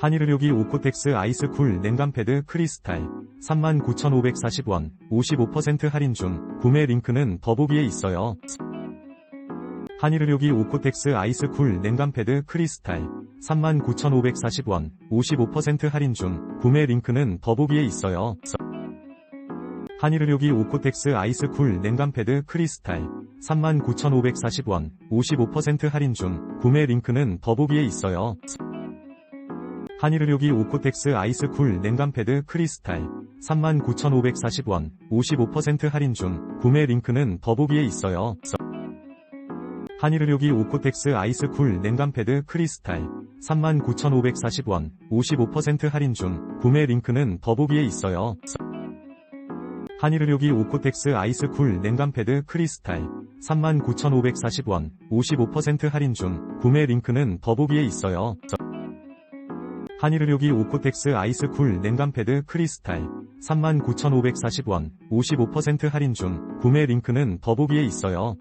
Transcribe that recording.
한일의료기 오코텍스 아이스쿨 냉감패드 크리스탈 39,540원 55% 할인 중 구매 링크는 더보기에 있어요. 한일의료기 오코텍스 아이스쿨 냉감패드 크리스탈 39,540원 55% 할인 중 구매 링크는 더보기에 있어요. 한일의료기 오코텍스 아이스쿨 냉감패드 크리스탈 39,540원 55% 할인 중 구매 링크는 더보기에 있어요. 한일의료기 오코텍스 아이스쿨 냉감패드 크리스탈 39,540원 55% 할인 중 구매 링크는 더보기에 있어요. 한일의료기 오코텍스 아이스쿨 냉감패드 크리스탈 39,540원 55% 할인 중 구매 링크는 더보기에 있어요. 한일의료기 오코텍스 아이스쿨 냉감패드 크리스탈 39,540원 55% 할인 중 구매 링크는 더보기에 있어요. 한일의료기 오코텍스 아이스쿨 냉감패드 크리스탈 39,540원 55% 할인 중 구매 링크는 더보기에 있어요.